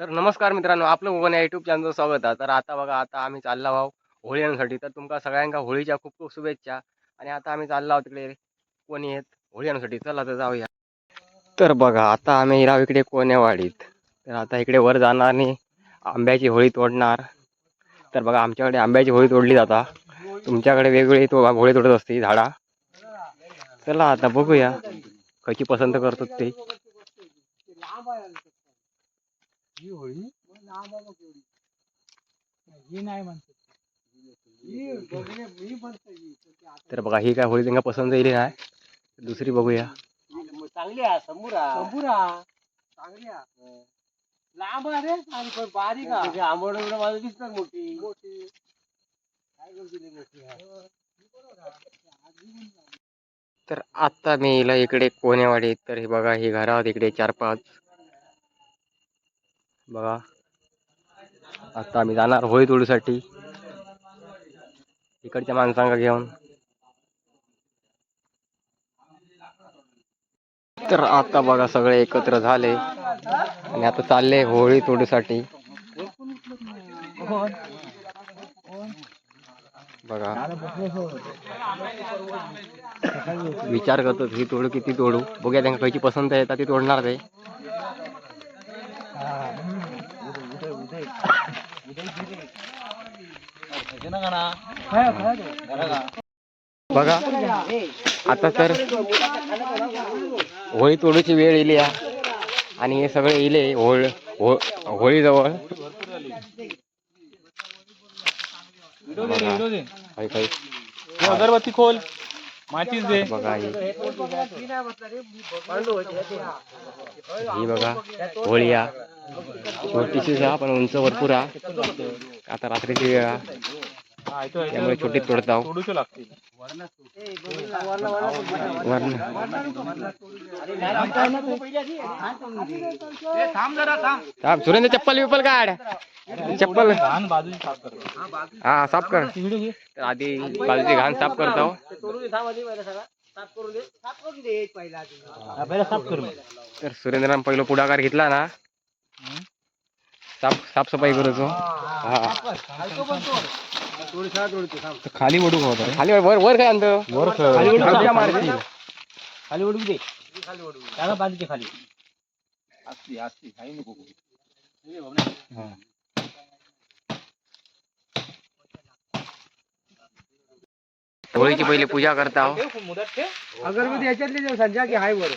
तर नमस्कार मित्रांनो आपलं कोकण या युट्यूब चॅनलचं स्वागत आहे. तर आता बघा आता आम्ही चाललो आहोत होळी आणण्यासाठी तर तुमका सगळ्यांका होळीच्या खूप खूप शुभेच्छा. आणि आता आम्ही चाललो आहोत तिकडे कोणी आहेत? होळी आणण्यासाठी चला तर जाऊया. तर बघा आता आम्ही हिराव इकडे कोण्यावाडीत. तर आता इकडे वर जाणार आणि आंब्याची होळी तोडणार. तर बघा आमच्याकडे आंब्याची होळी तोडली जाता. तुमच्याकडे वेगवेगळी तो होळी तोडत असते झाडा. चला आता बघूया कशी पसंत करतात ते. ही होळी. ही नाही म्हणते. तर बघा ही काय होळी त्यांना पसंत येईल नाही. दुसरी बघूया. चांगली आहे समोरा. समोरा. चांगली आहे. लांब आहे रे आणि बारीक आहे. आंबड माझं दिसतात मोठी. मोठी. काय करते मोठी आहे? तर आता मी हिला इकडे कोण्यावाडी तर हे बघा ही घरं आहेत इकडे चार पाच बघा. आता आम्ही जाणार होळी तोडीसाठी. इकडच्या माणसांना घेऊन. तर आता बघा सगळे एकत्र झाले. आणि आता चालले होळी तोडीसाठी. बघा. विचार करतो ही तोडू किती तोडू? बघूया त्यांना खायची पसंत आहे ती तोडणार ते बघा आता तर होळी तोडूची वेळ येईल या आणि हे सगळे येले होळ हो होळीजवळ. अगरबत्ती खोल. माचीस दे. बघा ही बघा होळी या छोटीशीच हा पण उंच भरपूर हा आता रात्रीची वेळ त्यामुळे छोटीच तोडत आहो थांब सुरेंद्र चप्पल विप्पल काढ. चप्पल. घाण बाजूची साफ कर. हा साफ कर. तर आधी बाजूची घाण साफ करतो. पहिला साफ कर. तर सुरेंद्रनं पहिलं पुढाकार घेतला ना. साफ साफसफाई करूचो हा. खाली ओढू होता खाली वर वर काय आणतो वर खाली ओढू खाली मारती. खाली. ओढू दे. त्याला बाजूचे खाली. असती असती. काही नको होळीची पहिले पूजा करता हो. अगरबत्ती याच्यातली देऊ संध्या की हाय वर।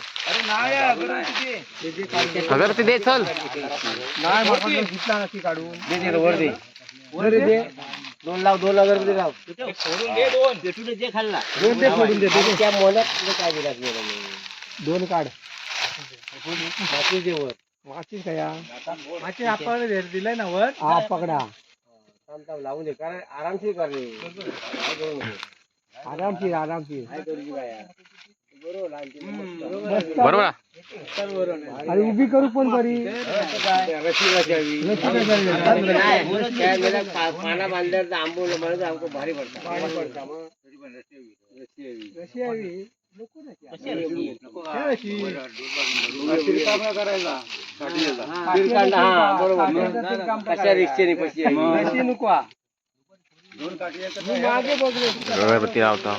अगर ते दे चल। नाही घेतला नक्की काढून। दे दे वर दे। वर दे दोन लाव दोन अगरबत्ती लाव। सोडून दे दोन। जे खाल्ला। दोन ते सोडून दे त्या मोल्यात काय दिला दोन काढ। दे वर. माचीस काय माचीस आपण दिलाय ना वर? हा पकडा. लावून दे कारण आरामशीर. आरामशीर आरामशीर बरोबर हा? अरे उभी करू पण बरी पाना बांधल्यावर आंबोल म्हणत आमको भारी रशी. हा, बरोबर. कशा रिक्षेने. रशी नको हा. मी मागे बघले अगरबत्ती लावता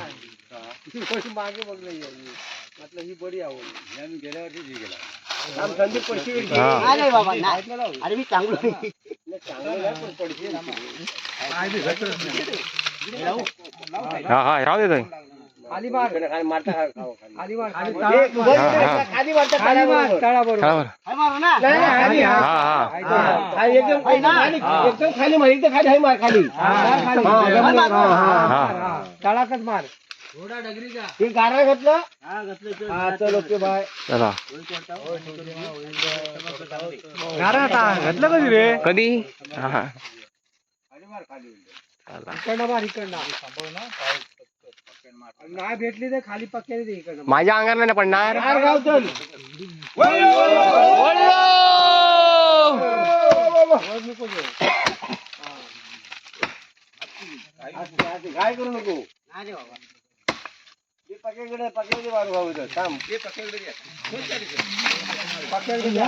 खाली मार. खाली मारता खाली. मार. खाली हा, हा. खाली खाली मार. तळाबरोबर खाली हा हा. हा खाली एकदम खाली एकदम खाली मार. एकदम खाली हाय मार खाली. हा, मार. हा. तळाकच मार. गारा घातलं? हा चल. Okay bye. चला. गारा घातलं कधी रे? कधी? हा. हा चला इकडनं. मार इकडनं नाही भेटली तर खाली पक्क्याने दे इकडनं माझ्या अंगाला नाही पडणार मार गाव चल काय करू नको ते पक्याकडे पक्याकडे मारू भाऊ इथं. थांब ते पक्याकडे घ्या. पक्याकडे घ्या.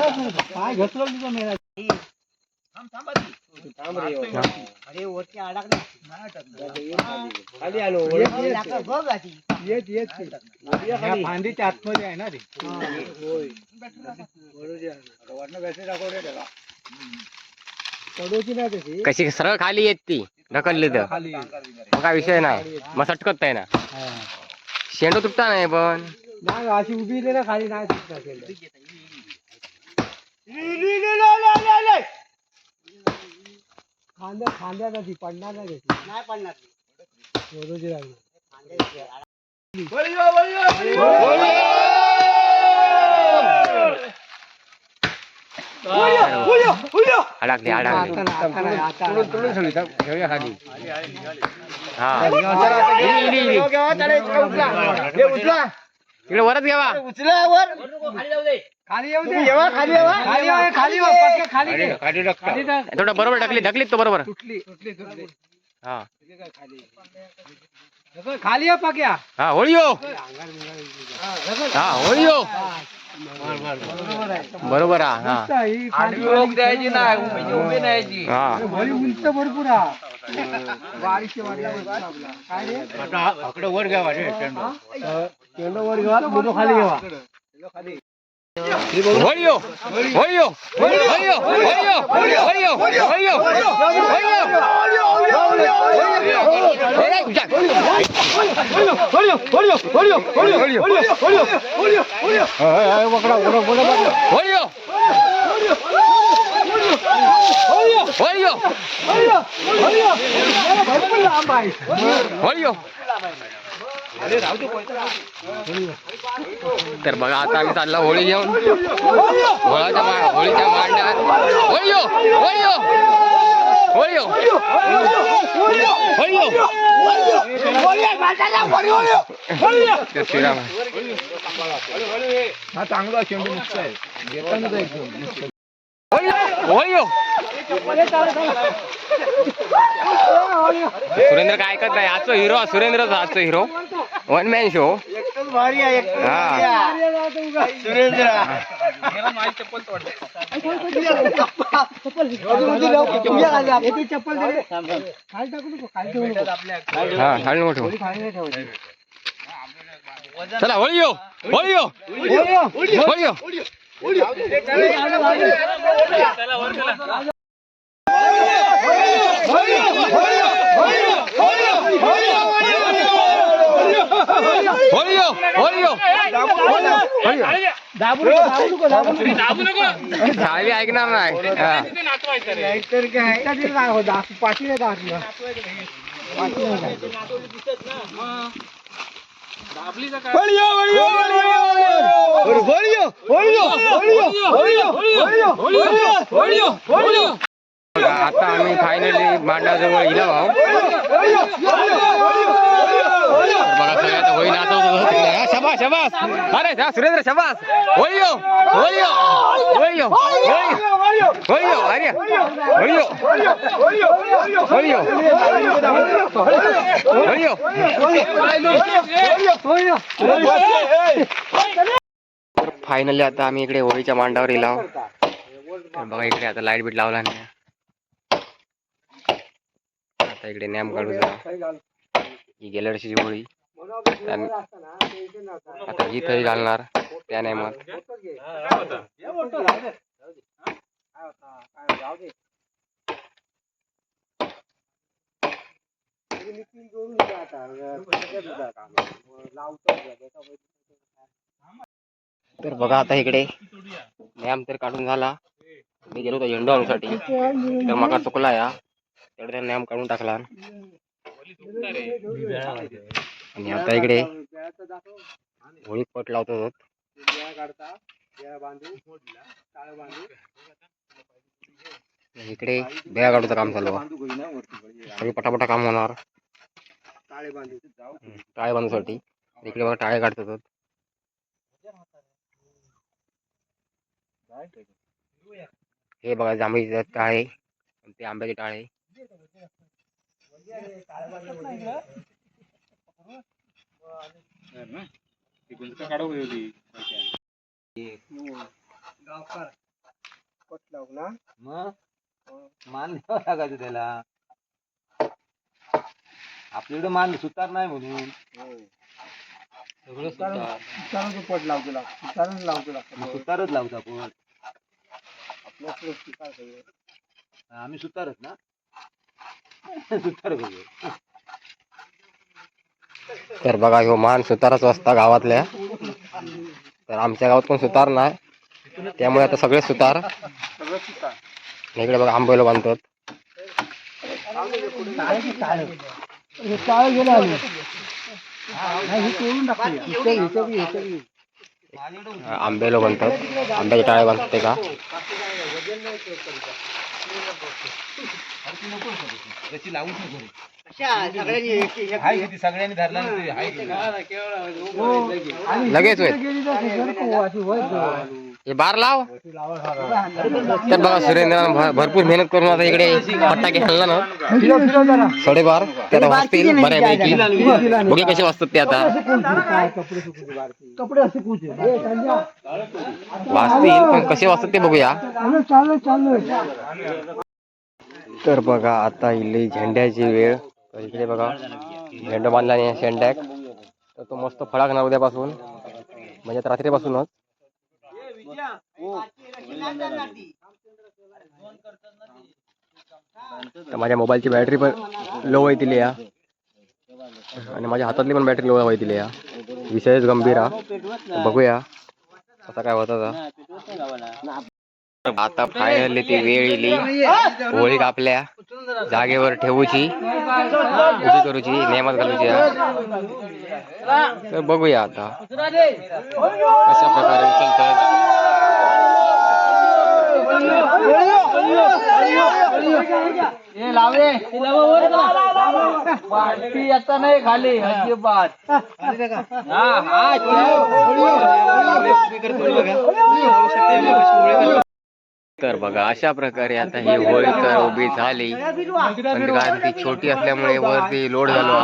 काय घेतलं तुझं मेला थांब रे हा. अरे वरती अडकला खाली. आलो येत. येत फांदीच्या आतमध्ये आहे ना रे. चढवची नाही तशी. कशी सरळ खाली येत ती. ढकलली तर. मग काय विषय नाही. मग सटकत नाही ना. शेंडू तुटता नाही पण. नाही अशी उभी ना खाली नाही सुटणार तेवढं. खांद्या खांद्या ती पडणार नाही त्याची नाही पडणार वरोजी लागली अडकली अडकली तुडून तुडून सगळी ठेवूया खाली हा इली, इली, इली. इकडे वरच घ्यावा खाली येऊ दे. खाली येवा. खाली येवा खाली येवा पटकन खाली. खाली टाक. थोडं बरोबर ढकली ढकलीत तो बरोबर. तुटली तुटली तुटली. हा. ढकल, खाली ये पक्या. हा होळी हो. हा होळी हो. बरोबर आहे बरोबर हा हा उंच आहे, ही खाली द्यायची नाही उभी न्यायची. हा. वरी उंच भरपूर हा बारीकशे वाटला भरपूर आपला. काय रे? वर घ्यावा वर घेवा खाली घेवा होळी हो होळी हो होळी हो होळी हो तर बघा आता आम्ही चालला होळी घेऊन. होळाच्या मा- होळीच्या मांड्यात होळी हो होळी हो होळी हो होळी हो जय श्रीराम. हा चांगला चेंडू मुक्त आहे. घेतानाच एकदम होळी हो होळी हो सुरेंद्र काय ऐकत नाही. आजचा हिरो सुरेंद्रच आजचा हिरो वन मॅन शो भारी आहे हा चप्पल दे. खाली टाकू नको खाली ठेवू नको हा खाली नको ठेवू. खाली नाही ठेवायची. चला होळी हो होळी हो होळी हो होळी हो हो हो. साहेब ऐकणार नाही हा. नाहीतर काय हो. पाठी नाही आता आम्ही फायनली मांडाजवळ इला भाऊ बघा सगळे आता नाचवत शबास शबास. अरे हा, सुरेंद्र शबास. होईयो होईयो होईयो होईयो होळी अरे होईयो होईयो होईयो हो फायनली हो, हो, हो, आता आम्ही इकडे होळीच्या मांडावर इला बघा इकडे आता लाइट बीट लावला नाही आता इकडे नॅम काढू जरा ही गेल्या वर्षीची होळी आता जिथंही घालणार. त्या नॅमात. तर बघा आता इकडे नॅम तर काढून झाला. मी गेलो होतो झेंडू आणूसाठी तर मका चुकला या. तेवढा त्या काढून टाकला. आणि आता इकडे होळी पट लावतो इकडे बेळा काढूचं काम चालू सगळी पटापटा काम होणार. टाळे बांधूसाठी. इकडे बघा टाळे काढतात. हे बघा जांभळीचे टाळे. ते आंब्याचे टाळे. गावकार. पट लावू ना मान द्यावं लागायचं त्याला आपल्याकडे मान सुतार नाही म्हणून सगळं सुतार सुतारांचं पट लावतो लागतो सुतारांच लावतो लागतो सुतारच लावता पण आपलं आपलं सुतार सगळं. आम्ही सुतारच ना तर बघा ह्यो मान सुतारच असता गावातल्या. तर आमच्या गावात पण सुतार नाही. त्यामुळे आता सगळे सुतार. इकडे बघा आंबोला बांधतात. आंबेलो बनतात आंब्याच्या टाळे बांधतात आंब्याचे त्याची लावूच नको रे. हाय सगळ्यांनी धरला ना ते, हाय. लगेच होईल. हे बार लाव. तर बघा सुरेंद्र भरपूर मेहनत करून आता इकडे फटाके हल्ला ना. साडेबार ते आता वाजतील बऱ्यापैकी. बघे कसे वाजतात ते आता. कपडे सुकूचे बारकी. कपडे असे कुठे? वाजतील पण कसे वाजतात ते बघूया. चालू चालू चालू. तर बघा आता इले झेंड्याची वेळ. तर इकडे बघा झेंडा बांधला नाही शेंडॅक तर तो मस्त फळाकणार उद्यापासून. म्हणजे रात्रीपासूनच. तर माझ्या मोबाईलची बॅटरी पण लो होई या. आणि माझ्या हातातली पण बॅटरी लो होई या. विषयच गंभीर हा. बघूया. आता काय होत आता फायनली ती वेळ इली. होळी कापल्या जागेवर ठेवूची. उभी करूची नेमात घालूची. हा. तर बघूया आता. कशा प्रकारे उचलतात पार्टी आता नाही खाली अजिबात. तर बघा अशा प्रकारे आता ही होळी तर उभी झाली. पण कारण ती छोटी असल्यामुळे वरती लोड झालो.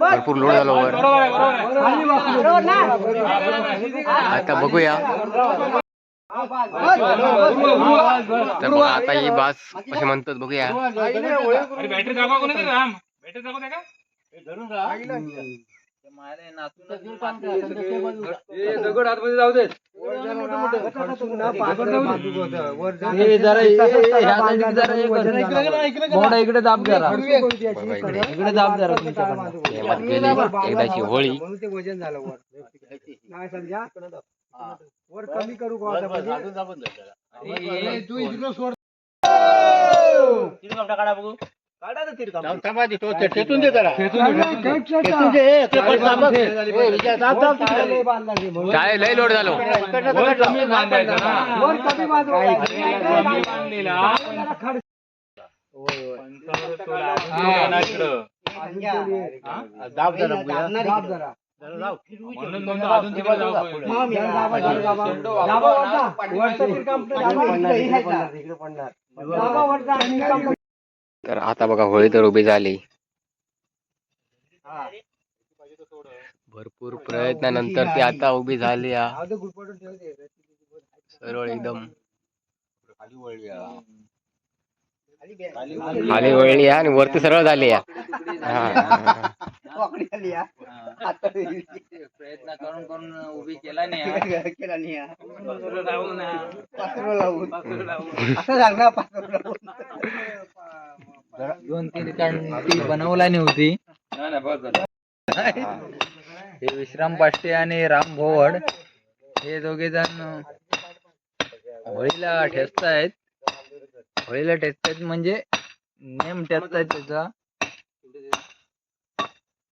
भरपूर लोड झालो वर. आता बघूया. तर बघा आता ही बास कसे म्हणतात बघूया. दगड आतमध्ये जाऊ देत. मोठा इकडे दाब जरा. बघा इकडे. इकडे दाब जरा तुमच्याकडनं गेली एकदाची होळी. म्हणून ते वजन झालं वर. नाही संध्या वर कमी करू का आता पाहिजे? तू इकडं सोड. ठेचून दे जरा काय लय लोड झालो वर कमी बाजू दाब जरा दाब जरा दाबा, दाबा, दाबा वरचा. वरचा तिरका दाबा, इकडे पडणार, इकडे पडणार. दाबा वरचा आणि काम तर आता बघा होळी तर उभी झाली. भरपूर प्रयत्नानंतर ती आता उभी झाली हा. सरळ एकदम. खाली वळली आणि वरती सरळ झाली हा. हा. प्रयत्न करून करून उभी केला नाही हा. दोन तीन ती बनवला नव्हती. हे विश्राम पाष्टे आणि राम भोवड हे दोघे जण होळीला ठेचतायत. होळीला ठेचतायत म्हणजे नेम ठेचतायत त्याचा.